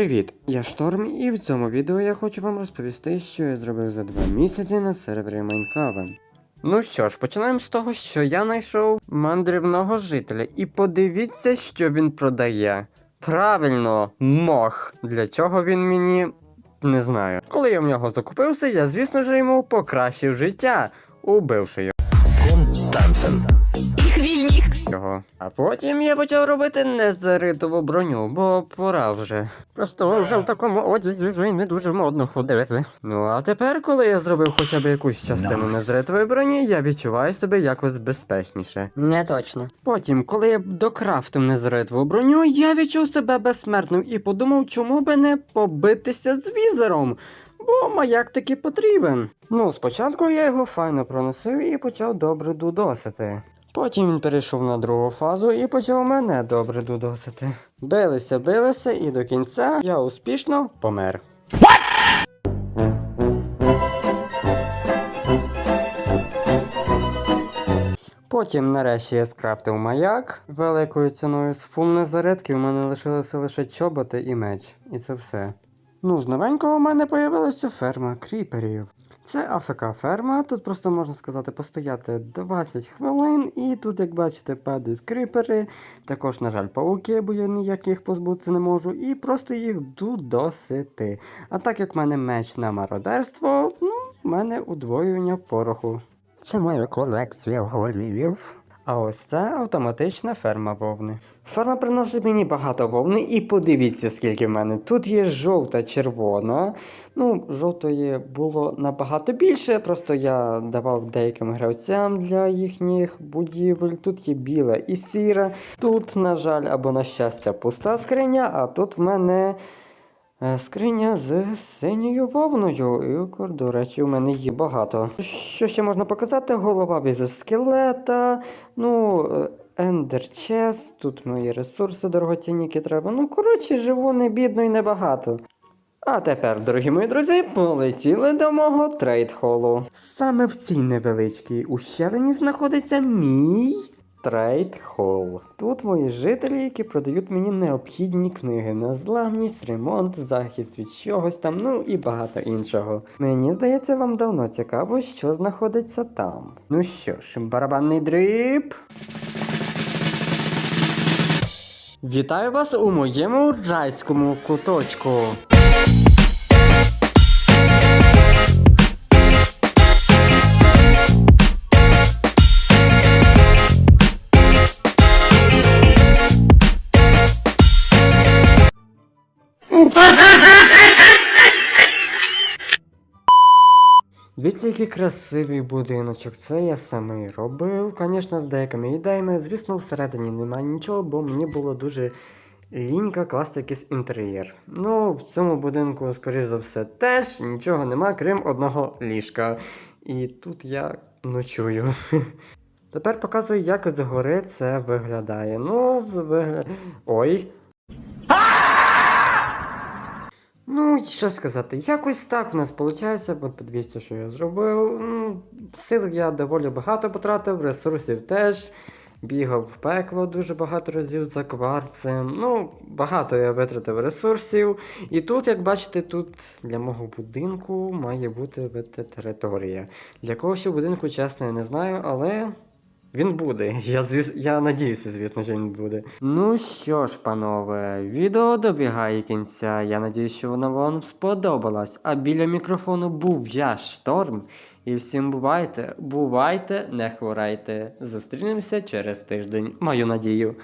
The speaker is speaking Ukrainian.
Привіт, я Шторм, і в цьому відео я хочу вам розповісти, що я зробив за два місяці на сервері Майнхавен. Ну що ж, починаємо з того, що я знайшов мандрівного жителя, і подивіться, що він продає. Правильно, мох. Для чого він мені не знаю. Коли я в нього закупився, я, звісно ж, йому покращив життя, убивши Tanzen. Ich will nicht. його. А потім я почав робити незаритову броню, бо пора вже. Просто вже в такому одязі вже й не дуже модно ходити. Ну а тепер, коли я зробив хоча б якусь частину Nice. незаритової броні, я відчуваю себе якось безпечніше. Не точно. Потім, коли я докрафтив незаритову броню, я відчув себе безсмертним і подумав, чому би не побитися з візером. Бо маяк таки потрібен. Ну, спочатку я його файно проносив і почав добре дудосити. Потім він перейшов на другу фазу і почав мене добре дудосити. Билися, билися, і до кінця я успішно помер. Потім, нарешті, я скрафтив маяк великою ціною з фул зарядки. У мене лишилося лише чоботи і меч. І це все. Ну, з новенького в мене появилася ферма кріперів. Це АФК ферма, тут просто можна сказати постояти 20 хвилин, і тут, як бачите, падають кріпери. Також, на жаль, пауки, бо я ніяк їх позбутися не можу, і просто їх дудосити. А так як в мене меч на мародерство, ну, в мене удвоювання пороху. Це моя колекція голів. А ось це автоматична ферма вовни. Ферма приносить мені багато вовни, і подивіться, скільки в мене. Тут є жовта, червона. Ну, жовтої було набагато більше, просто я давав деяким гравцям для їхніх будівель. Тут є біла і сіра. Тут, на жаль, або на щастя, пуста скриня, а тут в мене. Е, Скриня з синьою вовною. І, до речі, у мене є багато. Що ще можна показати? Голова без скелета, ну, ендерчес, тут мої ресурси дорогоцінні, які треба. Ну, коротше, живу не бідно і небагато. А тепер, дорогі мої друзі, полетіли до мого трейд-холу. Саме в цій невеличкій ущелині знаходиться мій трейд-хол. Тут мої жителі, які продають мені необхідні книги на зламність, ремонт, захист від чогось там, ну і багато іншого. Мені здається, вам давно цікаво, що знаходиться там. Ну що ж, барабанний дріб. Вітаю вас у моєму райському куточку. Дивіться, який красивий будиночок. Це я самий робив. Звісно, з деякими ідеями. Звісно, всередині немає нічого, бо мені було дуже лінька класти якийсь інтер'єр. Ну, в цьому будинку, скоріш за все, теж нічого нема, крім одного ліжка. І тут я ночую. Тепер показую, як згори це виглядає. Ну, з вигля... Ой. Ну, що сказати, якось так в нас виходить, бо подивіться, що я зробив. Ну, Сил я доволі багато потратив, ресурсів теж. Бігав в пекло дуже багато разів за кварцем. Ну, багато я витратив ресурсів. І тут, як бачите, тут для мого будинку має бути територія. Для кого ще будинку, чесно, я не знаю, але. Він буде. Я звіс... я надіюся, звісно, що він буде. Ну що ж, панове, відео добігає кінця. Я надіюсь, що воно вам сподобалось. А біля мікрофону був я, Шторм. І всім бувайте, бувайте, не хворайте. Зустрінемося через тиждень, маю надію.